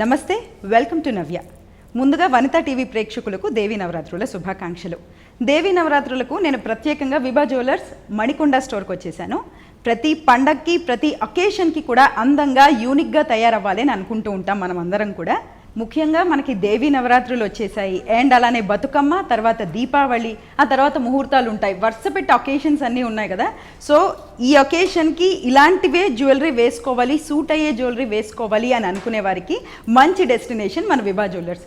నమస్తే welcome to నవ్య. ముందుగా Vanitha TV ప్రేక్షకులకు దేవీ నవరాత్రుల శుభాకాంక్షలు. దేవీ నవరాత్రులకు నేను ప్రత్యేకంగా విభా జ్యువెలర్స్ మణికొండ స్టోర్కి వచ్చేసాను. ప్రతి పండక్కి ప్రతి అకేషన్కి కూడా అందంగా యూనిక్గా తయారవ్వాలి అని అనుకుంటూ ఉంటాం మనం అందరం కూడా. ముఖ్యంగా మనకి దేవి నవరాత్రులు వచ్చేసాయి. అండ్ అలానే బతుకమ్మ తర్వాత దీపావళి ఆ తర్వాత ముహూర్తాలు ఉంటాయి. వరుస పెట్టి అకేషన్స్ అన్నీ ఉన్నాయి కదా. సో ఈ అకేషన్కి ఇలాంటివే జ్యువెలరీ వేసుకోవాలి సూట్ అయ్యే జ్యువెలరీ వేసుకోవాలి అని అనుకునే వారికి మంచి డెస్టినేషన్ మన విభా జ్యువెలర్స్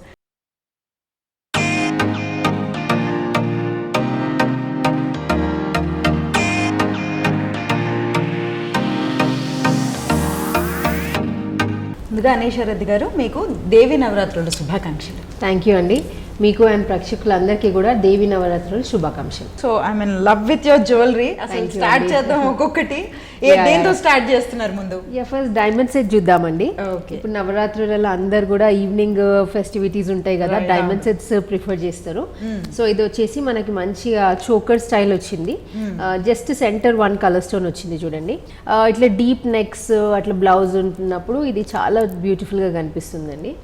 ముందుగా అనేశ్వరరెడ్డి గారు మీకు దేవి నవరాత్రుల శుభాకాంక్షలు. థ్యాంక్ యూ అండి. మీకు అండ్ ప్రేక్షకులందరికీ కూడా దేవి నవరాత్రులు శుభాకాంక్షలు. So I mean love with your jewellery అసలు స్టార్ట్. చేద్దాం ఒక్కొక్కటి. దేంతో. స్టార్ట్ చేస్తున్నారు ముందు? ఫస్ట్ డైమండ్ సెట్ చూద్దామండి. ఇప్పుడు నవరాత్రులలో అందరు కూడా ఈవినింగ్ ఫెస్టివిటీస్ ఉంటాయి కదా డైమండ్ సెట్స్ ప్రిఫర్ చేస్తారు. సో ఇది వచ్చేసి మనకి మంచిగా చోకర్ స్టైల్ వచ్చింది. Just centre one colour stone వచ్చింది చూడండి. Uh, ఇట్లా డీప్ నెక్స్ అట్లా బ్లౌజ్ ఉంటున్నప్పుడు ఇది చాలా beautiful గా కనిపిస్తుందండి.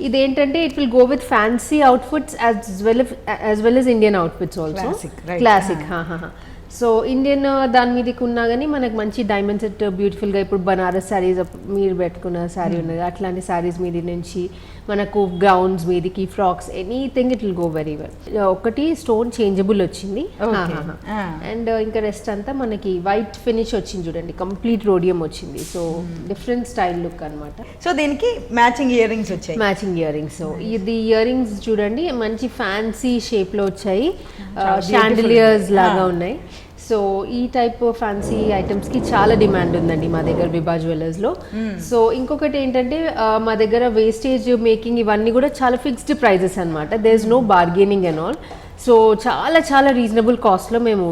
ఇదేంటంటే it will go with fancy outfits as well as well as Indian outfits also. Classic so Indian దాని మీదకి ఉన్నా కానీ మనకు మంచి డైమండ్ సెట్ బ్యూటిఫుల్గా ఇప్పుడు బనారస్ శారీస్ మీరు పెట్టుకున్న శారీ ఉన్నది అట్లాంటి శారీస్ మీది నుంచి మనకు గౌన్స్ మీదికి frocks anything it will go very well ఒకటి స్టోన్ చేంజబుల్ వచ్చింది. Okay. Ah. అండ్ ఇంకా రెస్ట్ అంతా మనకి వైట్ ఫినిష్ వచ్చింది చూడండి. కంప్లీట్ రోడియం వచ్చింది. సో డిఫరెంట్ స్టైల్ లుక్ అన్నమాట. సో దీనికి మ్యాచింగ్ ఇయర్ రింగ్స్ వచ్చాయి మ్యాచింగ్ ఇయర్ రింగ్స్ ఇది ఇయర్ రింగ్స్ చూడండి. మంచి ఫ్యాన్సీ షేప్లో వచ్చాయి. Chandeliers beautiful. లాగా Ah. ఉన్నాయి. సో ఈ టైప్ ఫ్యాన్సీ ఐటమ్స్కి చాలా డిమాండ్ ఉందండి మా దగ్గర విభా జ్యువెలర్స్లో. సో ఇంకొకటి ఏంటంటే మా దగ్గర వేస్టేజ్ మేకింగ్ ఇవన్నీ కూడా చాలా ఫిక్స్డ్ ప్రైజెస్ అనమాట there is no bargaining and all so చాలా చాలా రీజనబుల్ కాస్ట్లో మేము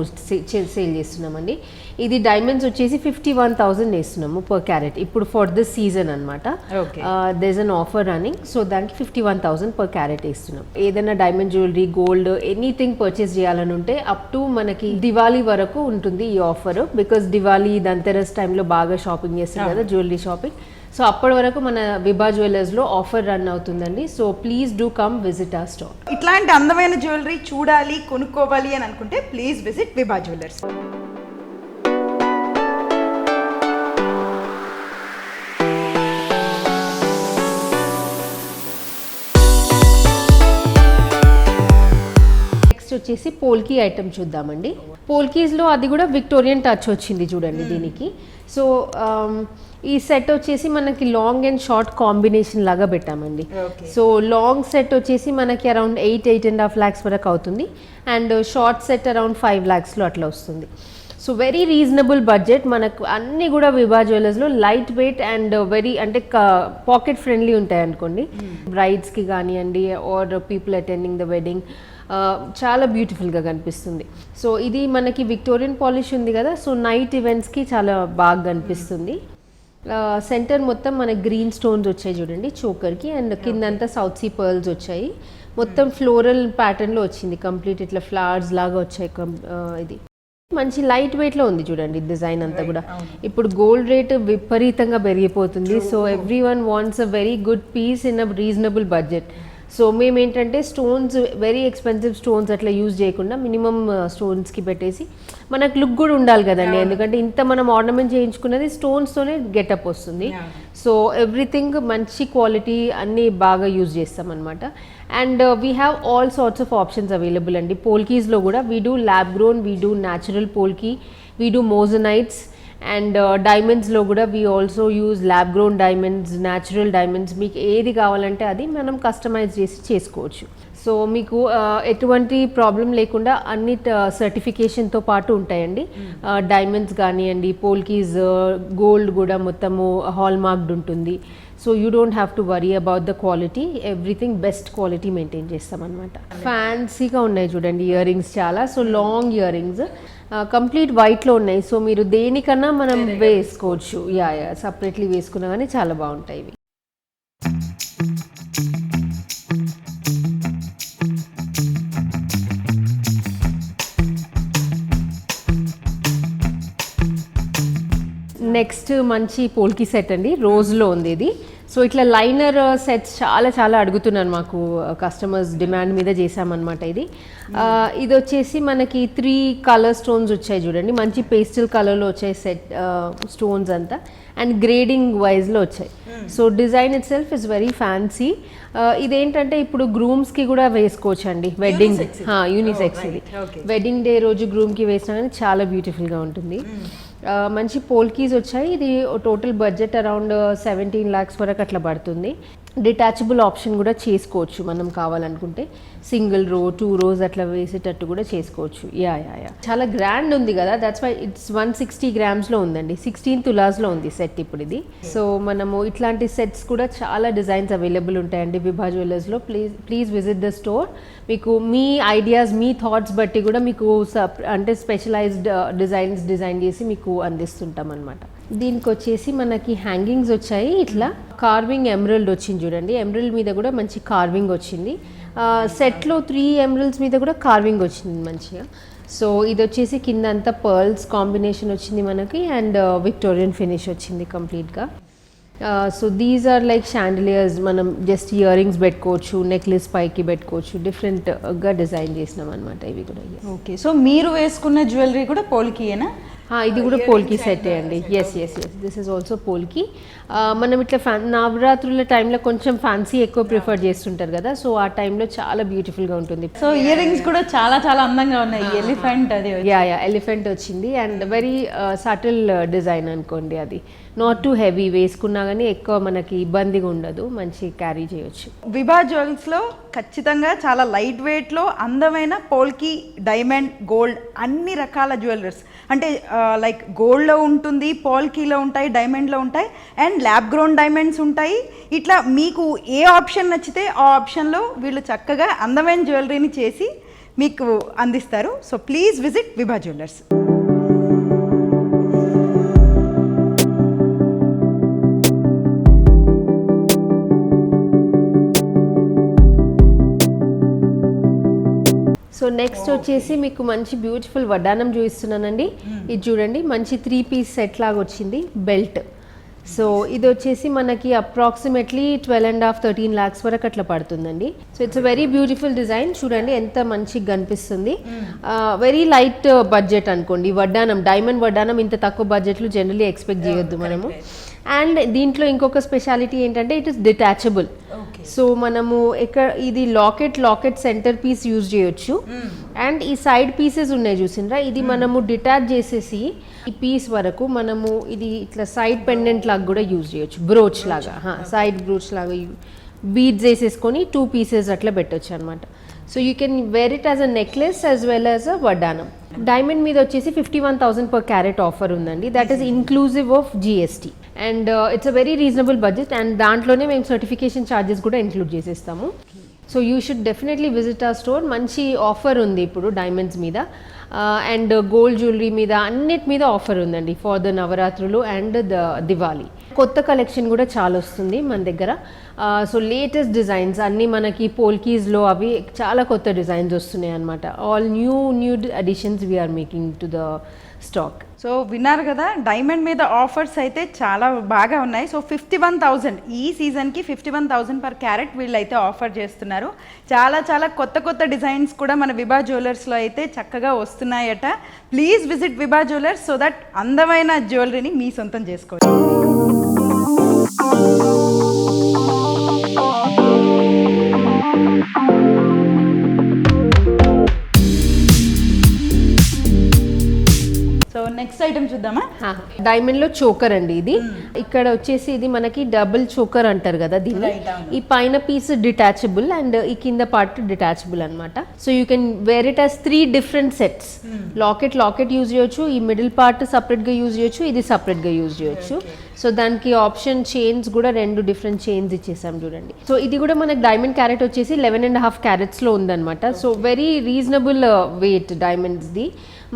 సేల్ చేస్తున్నామండి. ఇది డైమండ్స్ వచ్చేసి ఫిఫ్టీ వన్ థౌసండ్ వేస్తున్నాము పర్ క్యారెట్ ఇప్పుడు ఫర్ దిస్ సీజన్ అనమాట. There's an offer running so దానికి fifty one thousand per carat ఇస్తున్నాం ఏదైనా diamond jewellery gold anything purchase చేయాలని ఉంటే అప్ టు మనకి దివాళీ వరకు ఉంటుంది ఈ ఆఫర్ బికాస్ దివాళీ దంతెరస్ టైంలో బాగా షాపింగ్ చేస్తారు కదా జ్యువెలరీ షాపింగ్ సో అప్పటి వరకు మన విభా జ్యువెలర్స్లో ఆఫర్ రన్ అవుతుందండి. So please do come visit a store ఇట్లాంటి అందమైన జ్యువెలరీ చూడాలి కొనుక్కోవాలి అని అనుకుంటే please visit Vibha jewellers next వచ్చేసి పోల్కీ ఐటమ్ చూద్దామండి. పోల్కీస్లో అది కూడా విక్టోరియన్ టచ్ వచ్చింది చూడండి దీనికి. సో ఈ సెట్ వచ్చేసి మనకి లాంగ్ అండ్ షార్ట్ కాంబినేషన్ లాగా పెట్టామండి. సో లాంగ్ సెట్ వచ్చేసి మనకి around eight eight and half lakhs వరకు అవుతుంది. And short set around five ల్యాక్స్లో అట్లా వస్తుంది. సో వెరీ రీజనబుల్ బడ్జెట్ మనకు అన్నీ కూడా విభా జ్యువెలర్స్లో లైట్ వెయిట్ అండ్ వెరీ అంటే పాకెట్ ఫ్రెండ్లీ ఉంటాయి అనుకోండి. బ్రైడ్స్కి కానివ్వండి or people attending the wedding చాలా బ్యూటిఫుల్గా కనిపిస్తుంది. సో ఇది మనకి విక్టోరియన్ పాలిష్ ఉంది కదా సో నైట్ ఈవెంట్స్కి చాలా బాగా కనిపిస్తుంది. సెంటర్ మొత్తం మన గ్రీన్ స్టోన్స్ వచ్చాయి చూడండి చోకర్కి అండ్ కిందంతా సౌత్ సీ పర్ల్స్ వచ్చాయి. మొత్తం ఫ్లోరల్ ప్యాటర్న్లో వచ్చింది కంప్లీట్ ఇట్లా ఫ్లవర్స్ లాగా వచ్చాయి ఇది. మంచి లైట్ వెయిట్లో ఉంది చూడండి డిజైన్ అంతా కూడా. ఇప్పుడు గోల్డ్ రేట్ విపరీతంగా పెరిగిపోతుంది. So everyone wants a very good piece in a reasonable budget so మేము ఏంటంటే స్టోన్స్ వెరీ ఎక్స్పెన్సివ్ స్టోన్స్ అట్లా యూజ్ చేయకుండా మినిమం స్టోన్స్కి పెట్టేసి మనకు లుక్ కూడా ఉండాలి కదండి. ఎందుకంటే ఇంత మనం ఆర్నమెంట్ చేయించుకున్నది స్టోన్స్తోనే గెటప్ వస్తుంది. సో ఎవ్రీథింగ్ మంచి క్వాలిటీ అన్నీ బాగా యూజ్ చేస్తాం అనమాట and we have all sorts of options available అండి. పోల్కీస్లో కూడా we do lab grown we do natural polki we do moissanites and డైమండ్స్లో కూడా we also use lab grown diamonds natural diamonds మీకు ఏది కావాలంటే అది మనం కస్టమైజ్ చేసి చేసుకోవచ్చు. సో మీకు ఆ, ఎటువంటి ప్రాబ్లం లేకుండా అన్ని సర్టిఫికేషన్తో పాటు ఉంటాయండి. డైమండ్స్ కానివ్వండి పోల్కీస్ గోల్డ్ కూడా మొత్తము హాల్ మార్క్డ్ ఉంటుంది. So you don't have to worry about the quality everything best quality maintain చేస్తామన్నమాట. ఫ్యాన్సీగా ఉన్నాయి చూడండి ఇయర్ రింగ్స్ చాలా. So long ear rings complete వైట్లో ఉన్నాయి. సో మీరు దేనికన్నా మనం వేసుకోవచ్చు. యా యా సపరేట్లీ వేసుకున్నా కానీ చాలా బాగుంటాయి ఇవి. నెక్స్ట్ మంచి పోల్కి సెట్ అండి. రోజ్లో ఉంది ఇది. సో ఇట్లా లైనర్ uh, సెట్స్ చాలా చాలా అడుగుతున్నారు మాకు uh, కస్టమర్స్ డిమాండ్ మీద చేసామన్నమాట ఇది. Uh, ఇది వచ్చేసి మనకి త్రీ కలర్ స్టోన్స్ వచ్చాయి చూడండి. మంచి పేస్టల్ కలర్లో వచ్చాయి సెట్ స్టోన్స్ అంతా. అండ్ గ్రేడింగ్ వైజ్లో వచ్చాయి. So design itself is very fancy. ఇదేంటంటే ఇప్పుడు గ్రూమ్స్కి కూడా వేసుకోవచ్చు అండి వెడ్డింగ్ యూనిసెక్స్ ఇది. వెడ్డింగ్ డే రోజు గ్రూమ్కి వేసినా కానీ చాలా బ్యూటిఫుల్గా ఉంటుంది. ఆ, మంచి పోల్కీస్ వచ్చాయి. ఇది total budget around seventeen lakhs వరకు అట్లా పడుతుంది. డిటాచబుల్ ఆప్షన్ కూడా చేసుకోవచ్చు మనం కావాలనుకుంటే. సింగిల్ రో టూ రోస్ అట్లా వేసేటట్టు కూడా చేసుకోవచ్చు. యా యా యా చాలా గ్రాండ్ ఉంది కదా. That's why it's one sixty గ్రామ్స్లో ఉందండి. సిక్స్టీన్ తులాస్లో ఉంది సెట్ ఇప్పుడు ఇది. సో మనము ఇట్లాంటి సెట్స్ కూడా చాలా డిజైన్స్ అవైలబుల్ ఉంటాయండి Vibha జ్యువెలర్స్లో please please visit the store మీకు మీ ఐడియాస్ మీ థాట్స్ బట్టి కూడా మీకు సప్ అంటే స్పెషలైజ్డ్ డిజైన్స్ డిజైన్ చేసి మీకు అందిస్తుంటాం అనమాట దీనికి వచ్చేసి మనకి హ్యాంగింగ్స్ వచ్చాయి. ఇట్లా కార్వింగ్ ఎమరల్డ్ వచ్చింది చూడండి. ఎమరల్డ్ మీద కూడా మంచి కార్వింగ్ వచ్చింది. సెట్లో త్రీ ఎమరల్డ్స్ మీద కూడా కార్వింగ్ వచ్చింది మంచిగా. సో ఇది వచ్చేసి కింద అంతా పర్ల్స్ కాంబినేషన్ వచ్చింది మనకి అండ్ విక్టోరియన్ ఫినిష్ వచ్చింది కంప్లీట్గా. So these are like chandeliers మనం జస్ట్ ఇయర్ రింగ్స్ పెట్టుకోవచ్చు నెక్లెస్ పైకి పెట్టుకోవచ్చు. డిఫరెంట్గా డిజైన్ చేసినాం అనమాట ఇవి కూడా. ఓకే. సో మీరు వేసుకున్న జ్యువెలరీ కూడా పోల్కియేనా? ఇది కూడా పోల్కి సెట్ అండి. Yes yes yes this is also polki. మనం ఇట్లా ఫ్యాన్ నవరాత్రుల టైంలో కొంచెం ఫ్యాన్సీ ఎక్కువ ప్రిఫర్ చేస్తుంటారు కదా సో ఆ టైంలో చాలా బ్యూటిఫుల్గా ఉంటుంది. సో ఇయర్ రింగ్స్ కూడా చాలా చాలా అందంగా ఉన్నాయి. ఎలిఫెంట్ అది యా యా ఎలిఫెంట్ వచ్చింది. అండ్ వెరీ సటిల్ డిజైన్ అనుకోండి అది. నాట్ టు హెవీ వేసుకున్నా కానీ ఎక్కువ మనకి ఇబ్బందిగా ఉండదు మంచి క్యారీ చేయొచ్చు. విభా జ్యువెల్స్లో ఖచ్చితంగా చాలా లైట్ వెయిట్లో అందమైన పోల్కి డైమండ్ గోల్డ్ అన్ని రకాల జ్యువెలర్స్ అంటే లైక్ గోల్డ్లో ఉంటుంది పోల్కీలో ఉంటాయి డైమండ్లో ఉంటాయి అండ్ ల్యాబ్ గ్రౌండ్ డైమండ్స్ ఉంటాయి. ఇట్లా మీకు ఏ ఆప్షన్ నచ్చితే ఆ ఆప్షన్లో వీళ్ళు చక్కగా అందమైన జ్యువెలరీని చేసి మీకు అందిస్తారు. So please visit Vibha jewellers so next వచ్చేసి మీకు మంచి బ్యూటిఫుల్ వడ్డానం చూపిస్తున్నానండి. ఇది చూడండి మంచి త్రీ పీస్ సెట్ లాగా వచ్చింది బెల్ట్ సో ఇది వచ్చేసి మనకి approximately twelve and half thirteen lakhs వరకు అట్లా పడుతుందండి. So it's very beautiful design చూడండి ఎంత మంచిగా కనిపిస్తుంది. వెరీ లైట్ బడ్జెట్ అనుకోండి వడ్డానం డైమండ్ వడ్డానం ఇంత తక్కువ బడ్జెట్లో జనరలీ ఎక్స్పెక్ట్ చేయొద్దు మనము. అండ్ దీంట్లో ఇంకొక స్పెషాలిటీ ఏంటంటే ఇట్ ఇస్ డిటాచబుల్ సో మనము ఎక్కడ ఇది locket locket centre piece use చేయొచ్చు. అండ్ ఈ సైడ్ పీసెస్ ఉన్నాయి చూసిండ్రా? ఇది మనము డిటాచ్ చేసేసి ఈ పీస్ వరకు మనము ఇది ఇట్లా సైడ్ పెండెంట్ లాగా కూడా యూజ్ చేయొచ్చు. బ్రోచ్ లాగా సైడ్ బ్రోచ్ లాగా బీడ్స్ వేసేసుకొని టూ పీసెస్ అట్లా పెట్టొచ్చు అనమాట so you can wear it as a necklace as well as a vaddanam diamond మీద వచ్చేసి fifty one thousand per carat offer ఉందండి that is inclusive of GST and it's a very reasonable budget and దాంట్లోనే మేము certification charges కూడా include చేసేస్తాము. So you should definitely visit a store మంచి offer ఉంది ఇప్పుడు డైమండ్స్ మీద. అండ్ గోల్డ్ జ్యువెలరీ మీద అన్నిటి మీద ఆఫర్ ఉందండి. ఫర్ ద నవరాత్రులు అండ్ ద దివాళీ కొత్త కలెక్షన్ కూడా చాలా వస్తుంది మన దగ్గర. సో లేటెస్ట్ డిజైన్స్ అన్నీ మనకి పోల్కీస్లో అవి చాలా కొత్త డిజైన్స్ వస్తున్నాయి అనమాట all new new additions we are making to the stock so విన్నారు కదా డైమండ్ మీద ఆఫర్స్ అయితే చాలా బాగా ఉన్నాయి. సో ఫిఫ్టీ వన్ థౌజండ్ ఈ సీజన్కి fifty one thousand per carat వీళ్ళు అయితే ఆఫర్ చేస్తున్నారు. చాలా చాలా కొత్త కొత్త డిజైన్స్ కూడా మన విభా జ్యువెలర్స్లో అయితే చక్కగా వస్తున్నాయట. Please visit Vibha jewellers so that అందమైన జ్యువెలరీని మీ సొంతం చేసుకోవచ్చు. నెక్స్ట్ ఐటమ్ చూద్దామా? డైమండ్లో చోకర్ అండి ఇది. ఇక్కడ వచ్చేసి ఇది మనకి డబుల్ చోకర్ అంటారు కదా దీన్ని. ఈ పైన పీస్ డిటాచబుల్ అండ్ ఈ కింద పార్ట్ డిటాచబుల్ అన్నమాట. So you can wear it as three different sets locket locket use చేయొచ్చు. ఈ మిడిల్ పార్ట్ సపరేట్గా యూజ్ చేయొచ్చు. ఇది సపరేట్గా యూజ్ చేయొచ్చు. సో దానికి ఆప్షన్ చైన్స్ కూడా రెండు డిఫరెంట్ చైన్స్ ఇచ్చేసాం చూడండి. సో ఇది కూడా మనకి డైమండ్ క్యారెట్ వచ్చేసి లెవెన్ అండ్ హాఫ్ క్యారెట్స్లో ఉందన్నమాట. So very reasonable weight diamonds the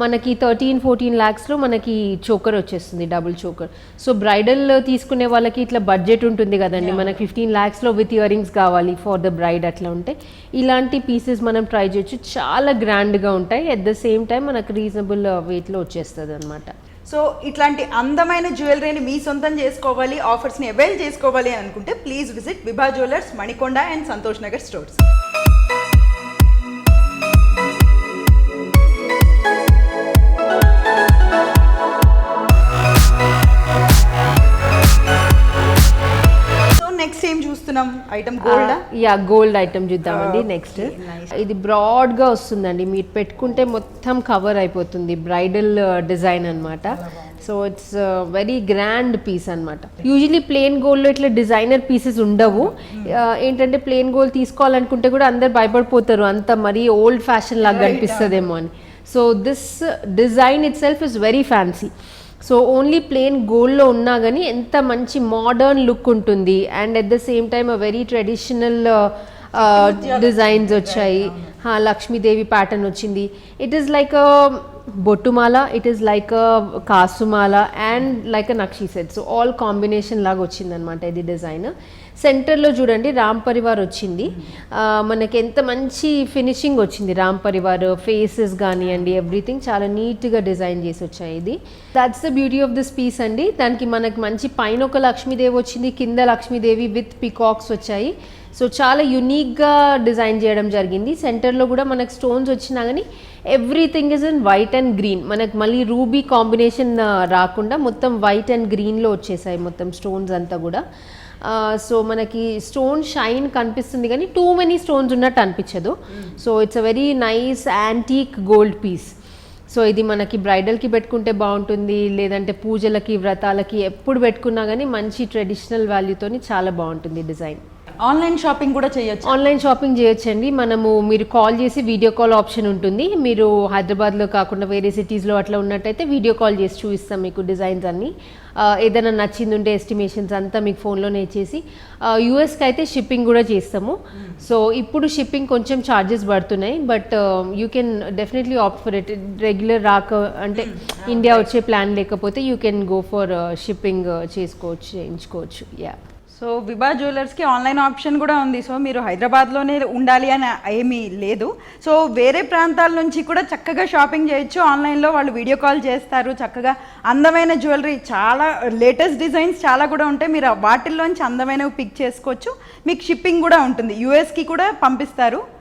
మనకి థర్టీన్ ఫోర్టీన్ ల్యాక్స్లో మనకి చోకర్ వచ్చేస్తుంది డబుల్ చోకర్ సో బ్రైడల్ తీసుకునే వాళ్ళకి ఇట్లా బడ్జెట్ ఉంటుంది కదండి. మనకి ఫిఫ్టీన్ ల్యాక్స్లో విత్ ఇయర్ రింగ్స్ కావాలి ఫర్ ద బ్రైడ్ అట్లా ఉంటే. ఇలాంటి పీసెస్ మనం ట్రై చేయొచ్చు. చాలా గ్రాండ్గా ఉంటాయి. అట్ ద సేమ్ టైం మనకు రీజనబుల్ వెయిట్లో వచ్చేస్తుంది అనమాట సో ఇట్లాంటి అందమైన జ్యువెలరీని మీ సొంతం చేసుకోవాలి ఆఫర్స్ని అవైల్ చేసుకోవాలి అనుకుంటే please visit Vibha jewellers Manikonda and Santosh Nagar stores so next ఏం చూస్తున్నాం item gold yeah gold item చూద్దామండి నెక్స్ట్. ఇది బ్రాడ్గా వస్తుందండి మీరు పెట్టుకుంటే మొత్తం కవర్ అయిపోతుంది బ్రైడల్ డిజైన్ అన్నమాట. So it's very grand piece అన్నమాట. యూజువలీ ప్లేన్ గోల్డ్లో ఇట్లా డిజైనర్ పీసెస్ ఉండవు. Uh, ఏంటంటే ప్లేన్ గోల్డ్ తీసుకోవాలనుకుంటే కూడా అందరు భయపడిపోతారు అంత మరీ ఓల్డ్ ఫ్యాషన్ లాగా కనిపిస్తుందేమో అని. So this design itself is very fancy so only plain గోల్డ్లో ఉన్నా కానీ ఎంత మంచి మోడర్న్ లుక్ ఉంటుంది. And at the same time a very traditional designs వచ్చాయి. లక్ష్మీదేవి ప్యాటర్న్ వచ్చింది. ఇట్ ఈస్ లైక్ బొట్టుమాల ఇట్ ఈస్ లైక్ కాసుమాల అండ్ లైక్ అ నక్షి సెట్ సో ఆల్ కాంబినేషన్ లాగా వచ్చిందనమాట ఇది డిజైన్ సెంటర్లో చూడండి రామ్ పరివార్ వచ్చింది. మనకి ఎంత మంచి ఫినిషింగ్ వచ్చింది రామ్ పరివార్. ఫేసెస్ కానివ్వండి ఎవ్రీథింగ్ చాలా నీట్గా డిజైన్ చేసి వచ్చాయి ఇది. That's the beauty of this piece అండి. దానికి మనకి మంచి పైన ఒక లక్ష్మీదేవి వచ్చింది కింద లక్ష్మీదేవి విత్ పికాక్స్ వచ్చాయి. సో చాలా యునీక్గా డిజైన్ చేయడం జరిగింది. సెంటర్లో కూడా మనకు స్టోన్స్ వచ్చినా కానీ everything is in white and green. మనకు మళ్ళీ రూబీ కాంబినేషన్ రాకుండా మొత్తం వైట్ అండ్ గ్రీన్లో వచ్చేసాయి మొత్తం స్టోన్స్ అంతా కూడా. సో మనకి స్టోన్ షైన్ కనిపిస్తుంది కానీ టూ మెనీ స్టోన్స్ ఉన్నట్టు అనిపించదు. So it's a very nice antique gold piece. So ఇది మనకి బ్రైడల్కి పెట్టుకుంటే బాగుంటుంది లేదంటే పూజలకి వ్రతాలకి ఎప్పుడు పెట్టుకున్నా కానీ మంచి ట్రెడిషనల్ వాల్యూతో చాలా బాగుంటుంది డిజైన్. ఆన్లైన్ షాపింగ్ కూడా చేయొచ్చు? ఆన్లైన్ షాపింగ్ చేయొచ్చండి. మనము మీరు కాల్ చేసి వీడియో కాల్ ఆప్షన్ ఉంటుంది. మీరు హైదరాబాద్లో కాకుండా వేరే సిటీస్లో అట్లా ఉన్నట్టయితే వీడియో కాల్ చేసి చూపిస్తాం మీకు డిజైన్స్ అన్నీ. ఏదైనా నచ్చింది ఉంటే ఎస్టిమేషన్స్ అంతా మీకు ఫోన్లోనే ఇచ్చేసి. యూఎస్కి అయితే షిప్పింగ్ కూడా చేస్తాము. సో ఇప్పుడు షిప్పింగ్ కొంచెం ఛార్జెస్ పడుతున్నాయి. But you can definitely opt for it regular రాక అంటే ఇండియా వచ్చే ప్లాన్ లేకపోతే you can go for shipping చేసుకోవచ్చు చేయించుకోవచ్చు. యా సో విభా జ్యువెలర్స్కి ఆన్లైన్ ఆప్షన్ కూడా ఉంది. సో మీరు హైదరాబాద్లోనే ఉండాలి అని ఏమీ లేదు. సో వేరే ప్రాంతాల నుంచి కూడా చక్కగా షాపింగ్ చేయొచ్చు. ఆన్లైన్లో వాళ్ళు వీడియో కాల్ చేస్తారు. చక్కగా అందమైన జ్యువెలరీ చాలా లేటెస్ట్ డిజైన్స్ చాలా కూడా ఉంటాయి. మీరు వాటిల్లోంచి అందమైనవి పిక్ చేసుకోవచ్చు. మీకు షిప్పింగ్ కూడా ఉంటుంది. యూఎస్కి కూడా పంపిస్తారు.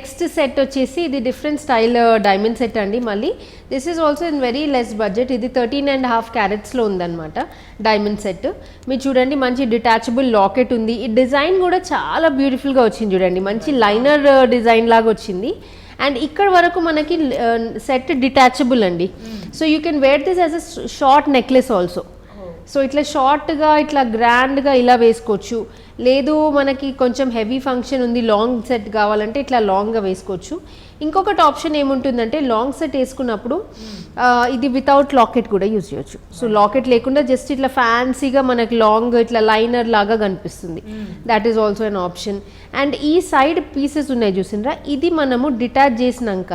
నెక్స్ట్ సెట్ వచ్చేసి ఇది డిఫరెంట్ స్టైల్ డైమండ్ సెట్ అండి మళ్ళీ. This is also in very less budget ఇది థర్టీన్ అండ్ హాఫ్ క్యారెట్స్లో ఉందన్నమాట డైమండ్ సెట్ మీరు చూడండి మంచి డిటాచబుల్ లాకెట్ ఉంది. ఈ డిజైన్ కూడా చాలా బ్యూటిఫుల్గా వచ్చింది చూడండి. మంచి లైనర్ డిజైన్ లాగా వచ్చింది. అండ్ ఇక్కడ వరకు మనకి సెట్ డిటాచబుల్ అండి. So you can wear this as a short necklace also so ఇట్లా షార్ట్గా ఇట్లా గ్రాండ్గా ఇలా వేసుకోవచ్చు. లేదు మనకి కొంచెం హెవీ ఫంక్షన్ ఉంది లాంగ్ సెట్ కావాలంటే ఇట్లా లాంగ్గా వేసుకోవచ్చు. ఇంకొకటి ఆప్షన్ ఏముంటుందంటే లాంగ్ సెట్ వేసుకున్నప్పుడు ఇది వితౌట్ లాకెట్ కూడా యూజ్ చేయొచ్చు. సో లాకెట్ లేకుండా జస్ట్ ఇట్లా ఫ్యాన్సీగా మనకి లాంగ్ ఇట్లా లైనర్ లాగా కనిపిస్తుంది. That is also an option and ఈ సైడ్ పీసెస్ ఉన్నాయి చూసిండ్రా? ఇది మనము డిటాచ్ చేసినాక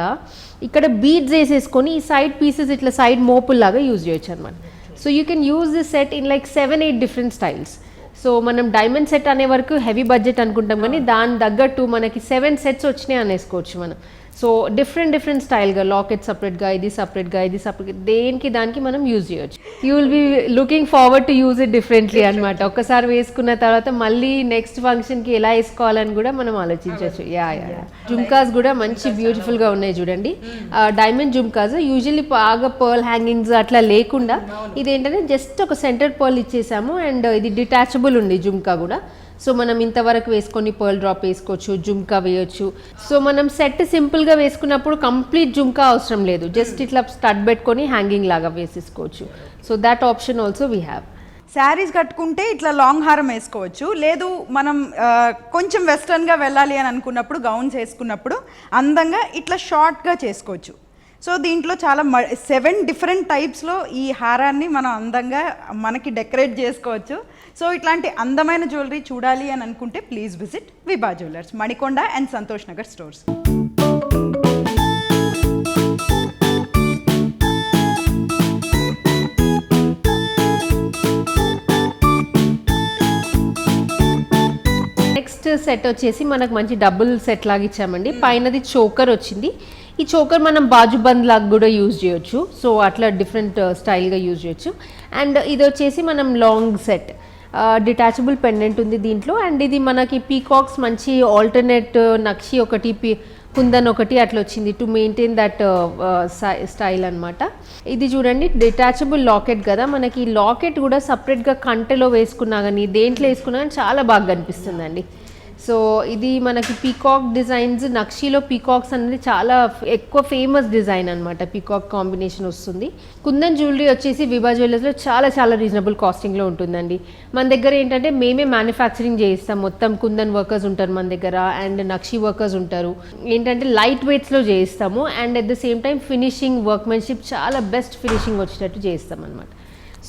ఇక్కడ బీడ్స్ వేసేసుకొని ఈ సైడ్ పీసెస్ ఇట్లా సైడ్ మోపుల్లాగా యూజ్ చేయొచ్చు అనమాట so you can use this set in like seven eight different styles so మనం డైమండ్ సెట్ అనే వరకు హెవీ బడ్జెట్ అనుకుంటాం కానీ దాని తగ్గట్టు మనకి సెవెన్ సెట్స్ వచ్చినాయి అనేసుకోవచ్చు మనం. సో డిఫరెంట్ డిఫరెంట్ స్టైల్గా లాకెట్ సపరేట్గా ఇది సపరేట్గా ఇది సపరేట్ దేనికి దానికి మనం యూజ్ చేయొచ్చు. You will be looking forward to use it differently అనమాట ఒక్కసారి వేసుకున్న తర్వాత మళ్ళీ నెక్స్ట్ ఫంక్షన్కి ఎలా వేసుకోవాలని కూడా మనం ఆలోచించవచ్చు యా యా జుమ్కాస్ కూడా మంచి బ్యూటిఫుల్గా ఉన్నాయి చూడండి. డైమండ్ జుమ్కాస్ యూజువల్లీ బాగా పర్ల్ హ్యాంగింగ్స్ అట్లా లేకుండా ఇది ఏంటంటే జస్ట్ ఒక సెంటర్ పర్ల్ ఇచ్చేసాము. అండ్ ఇది డిటాచబుల్ ఉంది జుమ్కా కూడా. సో మనం ఇంతవరకు వేసుకొని పర్ల్ డ్రాప్ వేసుకోవచ్చు జుంకా వేయొచ్చు. సో మనం సెట్ సింపుల్గా వేసుకున్నప్పుడు కంప్లీట్ జుమ్కా అవసరం లేదు. జస్ట్ ఇట్లా స్టడ్ పెట్టుకొని హ్యాంగింగ్ లాగా వేసేసుకోవచ్చు. So that option also we have saris కట్టుకుంటే ఇట్లా లాంగ్ హారం వేసుకోవచ్చు. లేదు మనం కొంచెం వెస్ట్రన్గా వెళ్ళాలి అని అనుకున్నప్పుడు గౌన్స్ వేసుకున్నప్పుడు అందంగా ఇట్లా షార్ట్గా చేసుకోవచ్చు. సో దీంట్లో చాలా సెవెన్ డిఫరెంట్ టైప్స్లో ఈ హారాన్ని మనం అందంగా మనకి డెకరేట్ చేసుకోవచ్చు. సో ఇట్లాంటి అందమైన జ్యువెలరీ చూడాలి అని అనుకుంటే please visit Vibha jewellers Manikonda and Santosh Nagar stores. Next set వచ్చేసి మనకు మంచి డబుల్ సెట్ లాగా ఇచ్చామండి. పైనది చోకర్ వచ్చింది. ఈ చోకర్ మనం బాజుబంద్ లాగా కూడా యూజ్ చేయొచ్చు. సో అట్లా డిఫరెంట్ uh, స్టైల్గా యూజ్ చేయొచ్చు. అండ్ ఇది వచ్చేసి మనం లాంగ్ సెట్ డిటాచబుల్ పెండెంట్ ఉంది దీంట్లో. అండ్ ఇది మనకి పీకాక్స్ మంచి ఆల్టర్నేట్ uh, నక్షి ఒకటి పీ కుందన్ ఒకటి అట్లా వచ్చింది టు మెయింటైన్ దట్ స్టైల్ అనమాట ఇది చూడండి డిటాచబుల్ లాకెట్ కదా. మనకి లాకెట్ కూడా సపరేట్గా కంటెలో వేసుకున్నా కానీ దేంట్లో వేసుకున్నా కానీ చాలా బాగా కనిపిస్తుందండి. సో ఇది మనకి పీకాక్ డిజైన్స్ నక్షీలో పీకాక్స్ అనేది చాలా ఎక్కువ ఫేమస్ డిజైన్ అనమాట పీకాక్ కాంబినేషన్ వస్తుంది. కుందన్ జ్యువెలరీ వచ్చేసి విభా జ్యువెలర్స్లో చాలా చాలా రీజనబుల్ కాస్టింగ్లో ఉంటుందండి. మన దగ్గర ఏంటంటే మేమే మ్యానుఫ్యాక్చరింగ్ చేయిస్తాం. మొత్తం కుందన్ వర్కర్స్ ఉంటారు మన దగ్గర అండ్ నక్షి వర్కర్స్ ఉంటారు. ఏంటంటే లైట్ వెయిట్స్లో చేయిస్తాము and at the same time finishing workmanship చాలా బెస్ట్ ఫినిషింగ్ వచ్చేటట్టు చేయిస్తాం అనమాట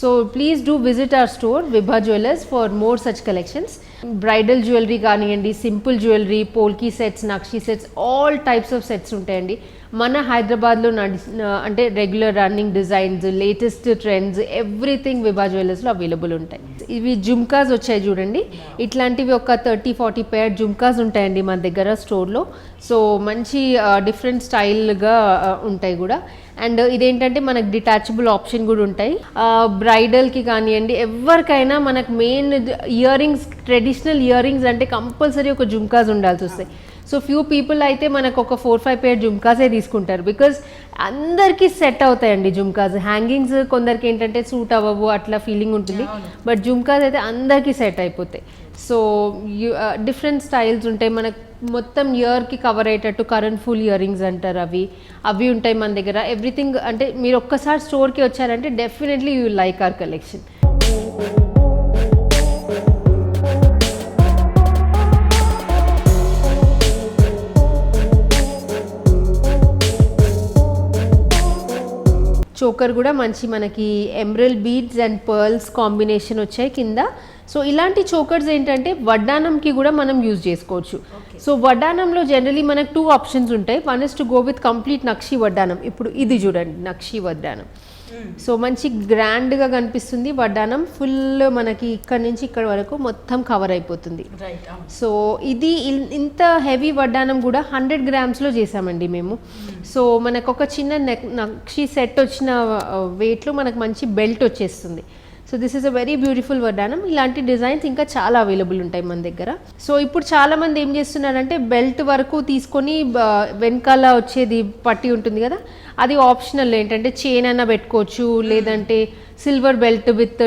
so please do visit our store Vibha jewellers for more such collections bridal jewellery కానివ్వండి simple jewellery polki sets nakshi sets all types of sets ఉంటాయండి. మన హైదరాబాద్లో నడి అంటే regular running designs latest trends everything Vibha జ్యువెలర్స్లో available ఉంటాయి. ఇవి జుమ్కాస్ వచ్చాయి చూడండి. ఇట్లాంటివి ఒక థర్టీ ఫార్టీ పేర్ జుమ్కాస్ ఉంటాయండి మన దగ్గర స్టోర్లో సో మంచి డిఫరెంట్ స్టైల్గా ఉంటాయి కూడా. అండ్ ఇదేంటంటే మనకు డిటాచబుల్ ఆప్షన్ కూడా ఉంటాయి. బ్రైడల్కి కానివ్వండి ఎవరికైనా మనకు main earrings traditional earrings అంటే కంపల్సరీ ఒక జుమ్కాస్ ఉండాల్సి వస్తాయి. సో ఫ్యూ పీపుల్ అయితే మనకు ఒక ఫోర్ ఫైవ్ పేర్ జుమ్కాసే తీసుకుంటారు. బికాజ్ అందరికీ సెట్ అవుతాయండి జుమ్కాస్. హ్యాంగింగ్స్ కొందరికి ఏంటంటే సూట్ అవ్వవు అట్లా ఫీలింగ్ ఉంటుంది. బట్ జుమ్కాస్ అయితే అందరికీ సెట్ అయిపోతాయి. సో డిఫరెంట్ స్టైల్స్ ఉంటాయి. మనకు మొత్తం ఇయర్కి కవర్ అయ్యేటట్టు కరెంట్ ఫుల్ ఇయర్ రింగ్స్ అంటారు అవి. అవి ఉంటాయి మన దగ్గర. ఎవ్రీథింగ్ అంటే మీరు ఒక్కసారి స్టోర్కి వచ్చారంటే definitely you like our collection choker కూడా మంచి మనకి emerald beads and pearls combination వచ్చాయి కింద. సో ఇలాంటి చోకర్స్ ఏంటంటే వడ్డానంకి కూడా మనం యూజ్ చేసుకోవచ్చు. సో వడ్డానంలో జనరలీ మనకు టూ ఆప్షన్స్ ఉంటాయి. One is to go with complete nakshi vaddanam ఇప్పుడు ఇది చూడండి నక్షి వడ్డానం సో మంచి గ్రాండ్గా కనిపిస్తుంది. వడ్డానం ఫుల్ మనకి ఇక్కడ నుంచి ఇక్కడ వరకు మొత్తం కవర్ అయిపోతుంది. సో ఇది ఇంత హెవీ వడ్డానం కూడా హండ్రెడ్ గ్రామ్స్లో చేసామండి మేము. సో మనకు ఒక చిన్న నెక్ నక్షి సెట్ వచ్చిన వెయిట్లో మనకు మంచి బెల్ట్ వచ్చేస్తుంది. So this is a very beautiful vaddanam ఇలాంటి డిజైన్స్ ఇంకా చాలా అవైలబుల్ ఉంటాయి మన దగ్గర. సో ఇప్పుడు చాలా మంది ఏం చేస్తున్నారంటే బెల్ట్ వరకు తీసుకొని వెనకాల వచ్చేది పట్టి ఉంటుంది కదా? అది ఆప్షనల్ ఏంటంటే చైన్ అయినా పెట్టుకోవచ్చు లేదంటే సిల్వర్ బెల్ట్ విత్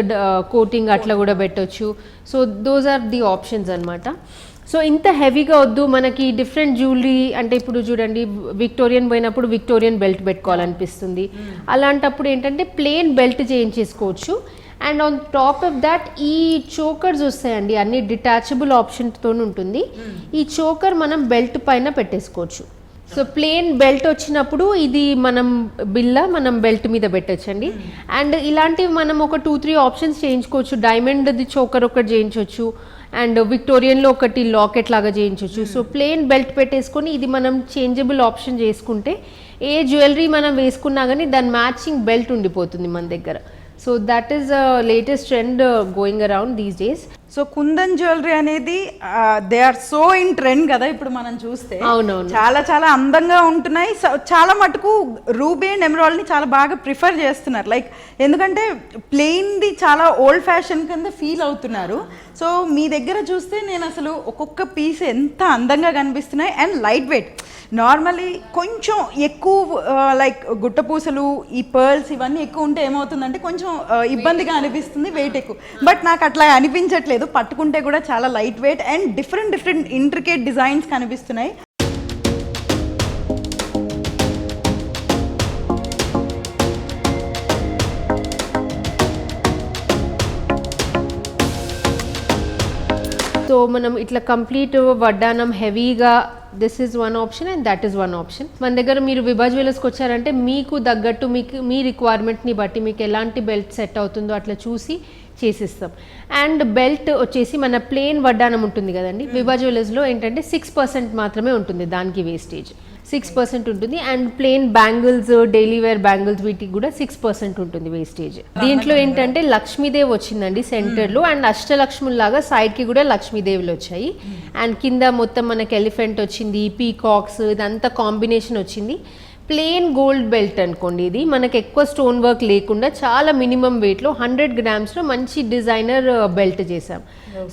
కోటింగ్ అట్లా కూడా పెట్టొచ్చు. So those are the options అన్నమాట. సో ఇంత హెవీగా వద్దు. మనకి డిఫరెంట్ జ్యువెలరీ అంటే ఇప్పుడు చూడండి విక్టోరియన్ పోయినప్పుడు విక్టోరియన్ బెల్ట్ పెట్టుకోవాలనిపిస్తుంది. అలాంటప్పుడు ఏంటంటే plain belt చేయించేసుకోవచ్చు and on top of that ఈ చోకర్స్ వస్తాయండి అన్ని డిటాచబుల్ ఆప్షన్తో ఉంటుంది. ఈ చోకర్ మనం బెల్ట్ పైన పెట్టేసుకోవచ్చు. సో ప్లేన్ బెల్ట్ వచ్చినప్పుడు ఇది మనం బిల్ల మనం బెల్ట్ మీద పెట్టొచ్చండి. అండ్ ఇలాంటివి మనం ఒక టూ త్రీ ఆప్షన్స్ చేయించుకోవచ్చు. డైమండ్ది చోకర్ ఒకటి చేయించవచ్చు అండ్ విక్టోరియన్లో ఒకటి లాకెట్ లాగా చేయించవచ్చు సో ప్లేన్ బెల్ట్ పెట్టేసుకొని ఇది మనం చేంజబుల్ ఆప్షన్ చేసుకుంటే ఏ జ్యువెలరీ మనం వేసుకున్నా కానీ దాని మ్యాచింగ్ బెల్ట్ ఉండిపోతుంది మన దగ్గర. So that is a latest trend uh, going around these days. So kundan jewellery అనేది they are so in trend కదా ఇప్పుడు మనం చూస్తే. చాలా చాలా అందంగా ఉంటున్నాయి. చాలా మటుకు రూబీ అండ్ ఎమరాల్డ్ని చాలా బాగా ప్రిఫర్ చేస్తున్నారు. లైక్ ఎందుకంటే ప్లెయిన్ది చాలా ఓల్డ్ ఫ్యాషన్ కింద ఫీల్ అవుతున్నారు. సో మీ దగ్గర చూస్తే నేను అసలు ఒక్కొక్క పీస్ ఎంత అందంగా కనిపిస్తున్నాయి అండ్ లైట్ వెయిట్ నార్మలీ కొంచెం ఎక్కువ లైక్ గుట్టపూసలు ఈ పర్ల్స్ ఇవన్నీ ఎక్కువ ఉంటే ఏమవుతుందంటే కొంచెం ఇబ్బందిగా అనిపిస్తుంది వెయిట్ ఎక్కువ. బట్ నాకు అట్లా అనిపించట్లేదు. పట్టుకుంటే కూడా చాలా light weight and different different intricate designs కనిపిస్తున్నాయి. సో మనం ఇట్లా కంప్లీట్ వడ్డానం హెవీగా this is one option and that is one option మన దగ్గర మీరు విభాజ్ జ్యువెలర్స్కి వచ్చారంటే మీకు తగ్గట్టు మీకు మీ రిక్వైర్మెంట్ని బట్టి మీకు ఎలాంటి బెల్ట్ సెట్ అవుతుందో అట్లా చూసి చేసిస్తాం. అండ్ బెల్ట్ వచ్చేసి మన ప్లేన్ వడ్డానం ఉంటుంది కదండి. విభా జ్యువెలర్స్లో ఏంటంటే సిక్స్ పర్సెంట్ మాత్రమే ఉంటుంది దానికి వేస్టేజ్ సిక్స్ పర్సెంట్ ఉంటుంది and plain bangles daily wear bangles వీటికి కూడా సిక్స్ పర్సెంట్ ఉంటుంది వేస్టేజ్ దీంట్లో ఏంటంటే లక్ష్మీదేవి వచ్చిందండి సెంటర్లో అండ్ అష్టలక్ష్ముల్లాగా సైడ్కి కూడా లక్ష్మీదేవులు వచ్చాయి. అండ్ కింద మొత్తం మనకి ఎలిఫెంట్ వచ్చింది పీకాక్స్ ఇదంతా కాంబినేషన్ వచ్చింది. ప్లెయిన్ గోల్డ్ బెల్ట్ అనుకోండి ఇది. మనకి ఎక్కువ స్టోన్ వర్క్ లేకుండా చాలా మినిమం వెయిట్లో హండ్రెడ్ గ్రామ్స్లో మంచి డిజైనర్ బెల్ట్ చేసాం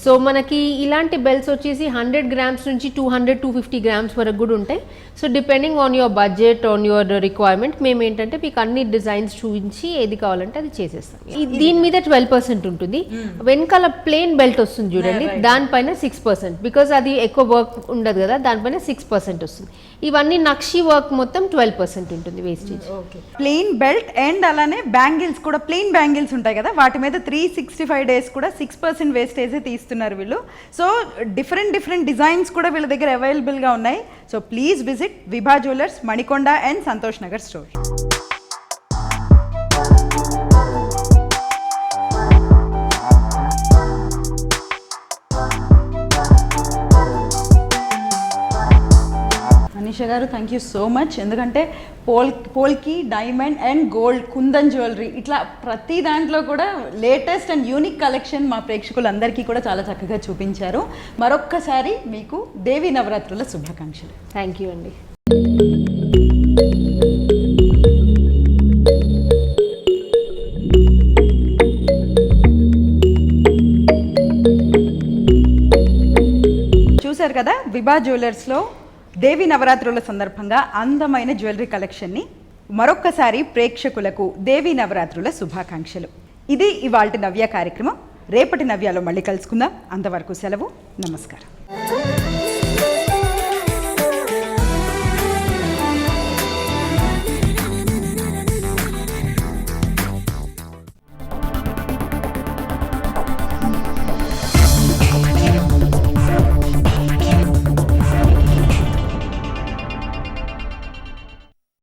సో మనకి ఇలాంటి బెల్ట్స్ వచ్చేసి హండ్రెడ్ గ్రామ్స్ నుంచి two hundred two fifty grams వరకు కూడా ఉంటాయి. So depending on your budget on your requirement మేము ఏంటంటే మీకు అన్ని డిజైన్స్ చూపించి ఏది కావాలంటే అది చేసేస్తాం. దీని మీద ట్వెల్వ్ పర్సెంట్ ఉంటుంది. వెనకాల ప్లెయిన్ బెల్ట్ వస్తుంది చూడండి. దానిపైన సిక్స్ పర్సెంట్. బికాజ్ అది ఎక్కువ వర్క్ ఉండదు కదా దానిపైన సిక్స్ పర్సెంట్ వస్తుంది. ఇవన్నీ నక్షి వర్క్ మొత్తం ట్వెల్వ్ పర్సెంట్ ఉంటుంది వేస్టేజ్ ప్లెయిన్ బెల్ట్ అండ్ అలానే బ్యాంగిల్స్ కూడా ప్లెయిన్ బ్యాంగిల్స్ ఉంటాయి కదా వాటి మీద త్రీ సిక్స్టీ ఫైవ్ డేస్ కూడా సిక్స్ పర్సెంట్ వేస్టేజే తీస్తున్నారు వీళ్ళు. సో డిఫరెంట్ డిఫరెంట్ డిజైన్స్ కూడా వీళ్ళ దగ్గర అవైలబుల్గా ఉన్నాయి. So please visit Vibha jewellers Manikonda and Santosh Nagar store గారు థ్యాంక్ యూ సో మచ్ ఎందుకంటే pole polki diamond and gold kundan jewellery ఇట్లా ప్రతి దాంట్లో కూడా లేటెస్ట్ అండ్ యూనిక్ కలెక్షన్ మా ప్రేక్షకులందరికీ కూడా చాలా చక్కగా చూపించారు. మరొక్కసారి మీకు దేవి నవరాత్రుల శుభాకాంక్షలు. థ్యాంక్ యూ అండి. చూశారు కదా విభా జ్యువెలర్స్లో దేవి నవరాత్రుల సందర్భంగా అందమైన జ్యువెలరీ కలెక్షన్ని మరొక్కసారి ప్రేక్షకులకు దేవి నవరాత్రుల శుభాకాంక్షలు. ఇది ఇవాళ నవ్య కార్యక్రమం. రేపటి నవ్యాలో మళ్ళీ కలుసుకుందాం. అంతవరకు సెలవు. నమస్కారం.